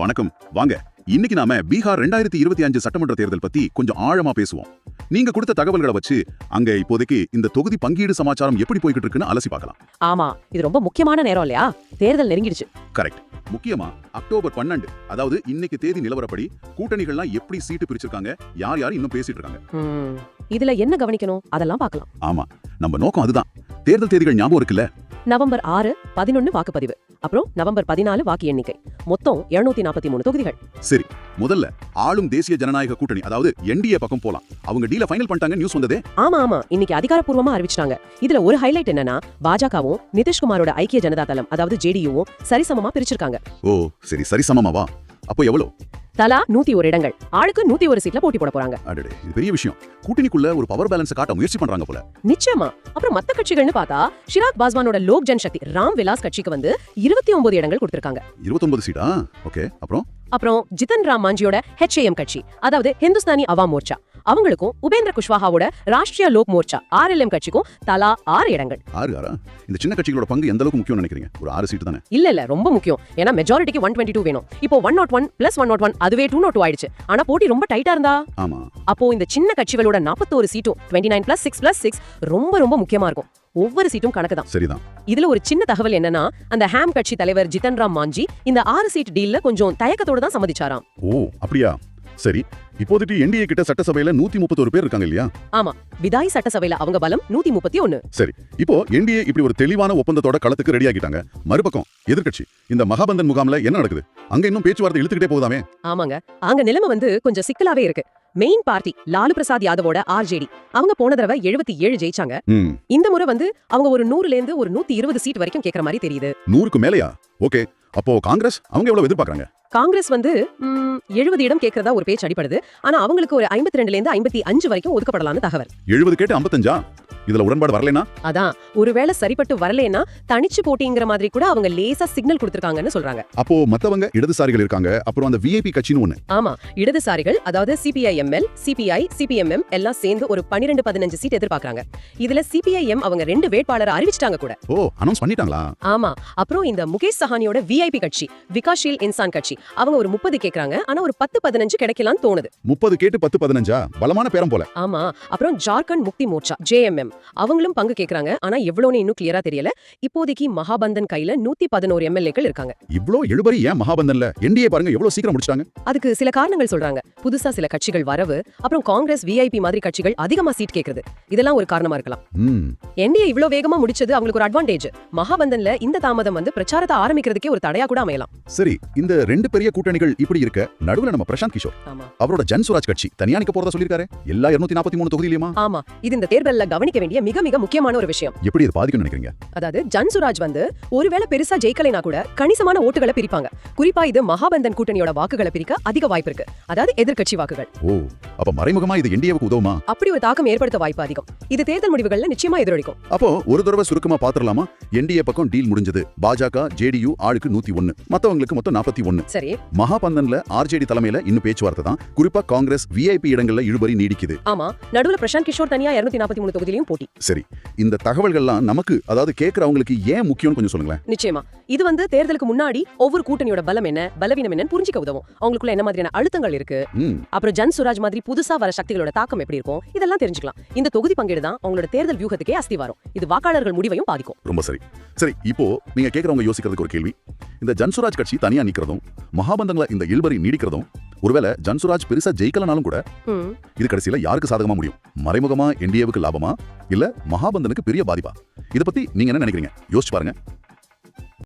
வணக்கம். வாங்க இன்னைக்கு நாம பீகார் ரெண்டாயிரத்தி இருபத்தி அஞ்சு சட்டமன்ற தேர்தல் பத்தி கொஞ்சம் ஆழமா பேசுவோம். நீங்க கொடுத்த தகவல்களை வச்சு அங்க இப்போதைக்கு இந்த தொகுதி பங்கீடு சமாச்சாரம் எப்படி போய்கிட்டு இருக்குன்னு அலசி பார்க்கலாம். ஆமா இது ரொம்ப முக்கியமான நேரம் இல்லையா? தேர்தல் நெருங்கிடுச்சு. கரெக்ட். முக்கியமா அக்டோபர் பன்னெண்டு அதாவது இன்னைக்கு தேதி நிலவரப்படி கூட்டணிகள்லாம் எப்படி சீட்டு பிரிச்சிருக்காங்க யார் யார் இன்னும் பேசிட்டு இருக்காங்க? இதுல என்ன கவனிக்கணும்? அதெல்லாம் பார்க்கலாம். ஆமா நம்ம நோக்கம் அதுதான். தேர்தல் தேதிகள் ஞாபகம் இருக்குல்ல? நவம்பர் ஆறு பதினொன்னு வாக்குப்பதிவு. அப்புறம் நவம்பர் பதினாலு வாக்கு எண்ணிக்கை. மொத்தம் 743 நாற்பத்தி மூணு தொகுதிகள். சரி முதல்ல ஆளும் தேசிய ஜனநாயக கூட்டணி அதாவது என்டிஏ பக்கம் போலாம். அவங்க டீல ஃபைனல் பண்ணிட்டாங்க நியூஸ் வந்ததே. ஆமா ஆமா. இன்னைக்கு அதிகாரப்பூர்வமா அறிவிச்சிட்டாங்க. இதுல ஒரு ஹைலைட் என்னன்னா பாஜகவும் நிதிஷ்குமாரோட ஐக்கிய ஜனதா தளம் அதாவது ஜேடியுவும் சரிசமமா பிரிச்சிருக்காங்க. ஓ சரி சரி சமமாவா அப்போ எவ்வளோ? தலா நூத்தி ஒரு இடங்கள். ஆளுக்கு நூத்தி ஒரு சீட்ல போட்டி போட போறாங்க. அடடே இது பெரிய விஷயம். கூட்டணிக்குள்ள ஒரு பவர் பேலன்ஸ் காட்ட முயற்சி பண்றாங்க போல. நிச்சயமா. அப்புறம் மத்த கட்சிகள்னு பார்த்தா ஷிராக் பாஸ்வானோட லோக் ஜன்சக்தி ராம் விலாஸ் கட்சிக்கு வந்து இருபத்தி ஒன்பது இடங்கள் கொடுத்திருக்காங்க. இருபத்தொன்பது சீட்டா? ஓகே அப்புறம்? அப்புறம் ஜிதன் ராம் மாஞ்சியோட ஹெச்ஏஎம் கட்சி அதாவது ஹிந்துஸ்தானி அவாம் மோர்ச்சா. அவங்களுக்கும் உபேந்திர குஷ்வாஹாவோட ராஷ்டிரிய லோக் மோர்ச்சா ஆர்எல்எம் கட்சிக்கும் தலா ஆறு இடங்கள். ஆறு ஆறா இந்த சின்ன கட்சிகளோட பங்கு எந்த அளவுக்கு முக்கியம் நினைக்கிறீங்க? ஒரு ஆறு சீட்டு தானே? இல்ல இல்ல ரொம்ப முக்கியம். ஏன்னா மெஜாரிட்டிக்கு ஒன் டுவெண்ட்டி டூ வேணும். இப்போ one nought one plus one nought one அதுவே டூ நாட் டூ ஆயிடுச்சு. ஆனா போட்டி ரொம்ப டைட்டா இருந்தா? ஆமா. அப்போ இந்த சின்ன கட்சிகளோட நாற்பத்தோரு சீட்டும் twenty nine plus six plus six ரொம்ப ரொம்ப முக்கியமா இருக்கும். ஒவ்வொரு சீட்டும் கணக்கு தான். சரிதான். இதுல ஒரு சின்ன தகவல் என்னன்னா அந்த ஹாம் கட்சி தலைவர் ஜிதன் ராம் மாஞ்சி இந்த ஆறு சீட் டீல்ல கொஞ்சம் தயக்கத்தோட தான் சம்மதிச்சாராம். ஓ அப்படியா? சரி இப்போதைக்கு என்டிஏ கிட்ட சட்டசபையில நூத்தி முப்பத்தொரு பேர் இருக்காங்க இல்லையா? ஆமா விதாய் சட்டசபையில அவங்க பலம் நூத்தி முப்பத்தி ஒன்னு சரி இப்போ என்டிஏ இப்படி ஒரு தெளிவான ஒப்பந்தத்தோட களத்துக்கு ரெடி ஆகிட்டாங்க. மறுபக்கம் எதிர்க்கட்சி இந்த மகாபந்தன் முகாம்ல என்ன நடக்குது? அங்க இன்னும் பேச்சுவார்த்தை இழுத்துக்கிட்டே போகுதாமே? ஆமாங்க அங்க நிலைமை வந்து கொஞ்சம் சிக்கலாவே இருக்கு. மெயின் பார்ட்டி லாலு பிரசாத் யாதவோட ஆர்ஜேடி அவங்க போன தடவை எழுபத்தி ஏழு ஜெயிச்சாங்க. இந்த முறை வந்து அவங்க ஒரு நூறுல இருந்து ஒரு நூத்தி இருபது சீட் வரைக்கும் கேக்குற மாதிரி தெரியுது. நூறுக்கு மேலையா? ஓகே அப்போ காங்கிரஸ் அவங்க எவ்வளவு எதிர்பார்க்கறாங்க? காங்கிரஸ் வந்து எழுபது இடம் கேட்கறதா ஒரு பேச்சு அடிப்படுது ஆனா அவங்களுக்கு ஒரு ஐம்பத்தி ரெண்டுல இருந்து ஐம்பத்தி அஞ்சு வரைக்கும் ஒதுக்கப்படலாம்னு தகவல். எழுபது கேட்டு ஐம்பத்தஞ்சா? இதுல உடன்பாடு வரலைனா? அதான். ஒருவேளை சரிப்பட்டு வரலைன்னா தனிச்சு போட்டிங்கிற மாதிரி கூட அவங்க லேசா சிக்னல் கொடுத்திருக்காங்கன்னு சொல்றாங்க. அப்போ மத்தவங்க இடதுசாரிகள் இருக்காங்க. அப்புறம் அந்த விஐபி கட்சின்னு ஒண்ணு. ஆமா. இடதுசாரிகள் அதாவது சிபிஐஎம்எல் சிபிஐ சிபிஎம்எம் எல்லாம் சேர்ந்து ஒரு பன்னிரெண்டு பதினஞ்சு சீட் எதிர்பார்க்கறாங்க. இதுல சிபிஐஎம் அவங்க ரெண்டு வேட்பாளரை அறிவிச்சிட்டாங்க கூட. ஓ அனௌன்ஸ் பண்ணிட்டாங்களா? ஆமா. அப்புறம் இந்த முகேஷ் சஹானியோட விஐபி கட்சி விகாஷீல் இன்சான் கட்சி அவங்க ஒரு முப்பது கேக்குறாங்க. ஆனா ஒரு பத்து பதினஞ்சு கிடைக்கலாம்னு தோணுது. முப்பது கேட்டு பத்து பதினஞ்சா? பலமான பேரம் போல. ஆமா. அப்புறம் ஜார்க்கண்ட் முக்தி மோர்ச்சா ஜேஎம்எம் அவங்களும் பங்கு கேக்குறாங்க. ஆனா எவ்வளவுன்னு இன்னும் கிளியரா தெரியல. இப்போதைக்கு மகாபந்தன் கையில நூத்தி பதினோரு எம்எல்ஏக்கள் இருக்காங்க. இவ்ளோ எழுபறி ஏன் மகாபந்தன்ல? என்டிஏ பாருங்க எவ்வளவு சீக்கிரம் முடிச்சிட்டாங்க. அதுக்கு சில காரணங்கள் சொல்றாங்க. புதுசா சில கட்சிகள் வரவு அப்புறம் காங்கிரஸ் விஐபி மாதிரி கட்சிகள் அதிகமா சீட் கேக்குறது. இதெல்லாம் ஒரு காரணமா இருக்கலாம். என்டிஏ இவ்ளோ வேகமா முடிச்சது அவங்களுக்கு ஒரு அட்வான்டேஜ் மகாபந்தன்ல இந்த தாமதம் வந்து பிரச்சாரத்தை ஆரம்பிக்கிறதுக்கே ஒரு தடையா கூட அமையலாம். சரி இந்த ரெண்டு பெரிய கூட்டணிகள் இப்படி இருக்க நடுவுல நம்ம பிரசாந்த் கிஷோர். அவரோட ஜன்சுராஜ் கட்சி தனியா நிக்க போறதா சொல்லிருக்காரு எல்லா இருநூத்தி நாற்பத்தி மூணு தொகுதியிலுமா ஆமா. இது இந்த தேர்தல்ல கவனிக்க வேண்டிய மிக மிக முக்கியமான ஒரு விஷயம். எப்படி இது பாதிக்கும் நினைக்கிறீங்க? அதாவது ஜன்சுராஜ் வந்து ஒருவேளை பெருசா ஜெயிக்கலைனா கூட கணிசமான ஓட்டுகளை பிரிப்பாங்க. குறிப்பா இது மகாபந்தன் கூட்டணியோட வாக்குகளை பிரிக்க அதிக வாய்ப்பு இருக்கு. அதாவது எதிர்க்கட்சி வாக்குகள். ஓ. அப்ப மறைமுகமா இது என்டிஏவுக்கு உதவுமா? அப்படி ஒரு தாக்கம் ஏற்படுத்த வாய்ப்பு அதிகம். இது தேர்தல் முடிவுகள்ல நிச்சயமா எதிரொலிக்கும். அப்போ ஒரு தடவை சுருக்கமா பாத்துடலாமா என்டிஏ பக்கம் டீல் முடிஞ்சது. பாஜக ஜேடியு ஆளுக்கு நூத்தி ஒன்னு. மத்தவங்களுக்கு மொத்தம் நாற்பத்தி ஒன்னு. சரி. மகாபந்தன்ல ஆர்ஜேடி தலைமையில இன்னும் பேச்சுவார்த்தை தான். குறிப்பா காங்கிரஸ் விஐபி இடங்கள்ல இழுபறி நீடிக்குது. ஆமா. நடுவுல பிரசாந்த் கிஷோர் தனியா இருநூத்தி நாற்பத்தி மூணு தொகுதியிலும் போட்டி. சரி. இந்த தகவல்கள்லாம் நமக்கு அதாவது கேட்கறவங்களுக்கு ஏன் முக்கியம்னு கொஞ்சம் சொல்லுங்களேன். நிச்சயமா. இது வந்து தேர்தலுக்கு முன்னாடி ஒவ்வொரு கூட்டணியோட பலம் என்ன பலவீனம் என்னன்னு புரிஞ்சுக்க உதவும். அவங்களுக்குள்ள என்ன மாதிரியான அழுத்தங்கள் இருக்கு? அப்புறம் ஜன் சுராஜ் மாதிரி புதுசா வர சக்திகளோட தாக்கம் எப்படி இருக்கும்? இதெல்லாம் தெரிஞ்சுக்கலாம். இந்த தொகுதி பங்கீடு தான் அவங்களோட தேர்தல் வியூகத்துக்கே அஸ்திவாரம் இது வாக்காளர்கள் முடிவையும் பாதிக்கும். ரொம்ப சரி. சரி இப்போ நீங்க கேக்குறவங்க யோசிக்கிறதுக்கு ஒரு கேள்வி. இந்த ஜன்சுராஜ் கட்சி தனியா நிக்கிறதும் மகாபந்தங்கள இந்த இல்பறி நீடிக்கிறதும் ஒருவேளை ஜன்சுராஜ் பெருசா ஜெயிக்கலனாலும் கூட. இது கடைசியில யாருக்கு சாதகமா முடியும்? மறைமுகமா என்டிஏவுக்கு லாபமா? இல்ல மகாபந்தனுக்கு பெரிய பாதிப்பா? இத பத்தி நீங்க என்ன நினைக்கிறீங்க? யோசிச்சு பாருங்க.